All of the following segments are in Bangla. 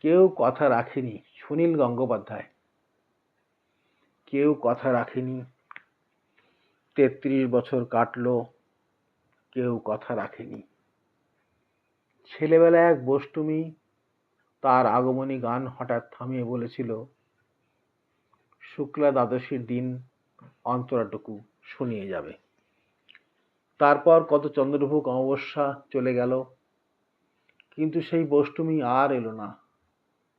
কেউ কথা রাখেনি সুনীল গঙ্গোপাধ্যায়। কেউ কথা রাখেনি। তেত্রিশ বছর কাটলো, কেউ কথা রাখেনি। ছেলেবেলায় এক বষ্টমী তার আগমনী গান হঠাৎ থামিয়ে বলেছিল, শুক্লা দ্বাদশীর দিন অন্তরাটুকু শুনিয়ে যাবে। তারপর কত চন্দ্রভোগ অমাবস্যা চলে গেল, কিন্তু সেই বষ্টমী আর এলো না।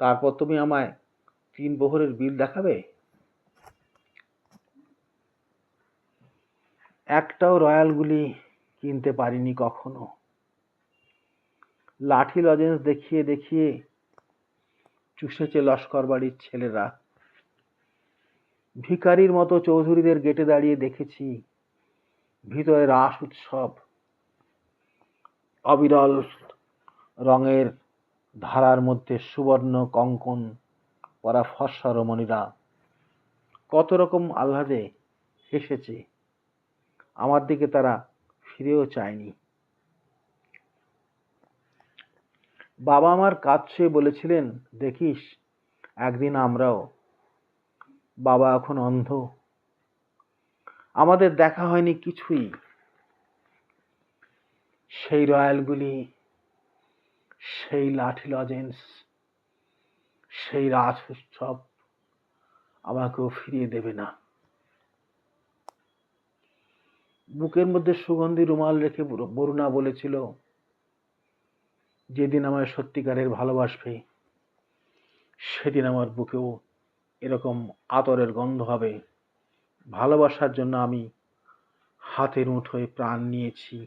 তারপর তুমি আমায় তিন প্রহরের বিল দেখাবে? একটাও রয়্যালগুলি কিনতে পারিনি কখনো। লাঠি লজেন্স দেখিয়ে দেখিয়ে চুষেছে লস্কর বাড়ির ছেলেরা। ভিকারির মতো চৌধুরীদের গেটে দাঁড়িয়ে দেখেছি। ভিতরে রাস উৎসব। অবিরল রঙের ধারার মধ্যে সুবর্ণ কঙ্কন পরা ফর্সা রমণীরা কত রকম আহ্লাদে হেসেছে আমার দিকে তারা ফিরেও চায়নি। বাবা আমার কাজ ছুঁয়ে বলেছিলেন, দেখিস, একদিন আমরাও বাবা এখন অন্ধ। আমাদের দেখা হয়নি কিছুই। সেই রয়্যালগুলি সেই লাঠি লজেন্স, সেই রাজ উৎসব আমাকেও ফিরিয়ে দেবে না। বুকের মধ্যে সুগন্ধি রুমাল রেখে বরুণা বলেছিল, যেদিন আমার সত্যিকারের ভালোবাসবে, সেদিন আমার বুকেও এরকম আতরের গন্ধ হবে। ভালোবাসার জন্য আমি হাতের মুঠোয় প্রাণ নিয়েছি।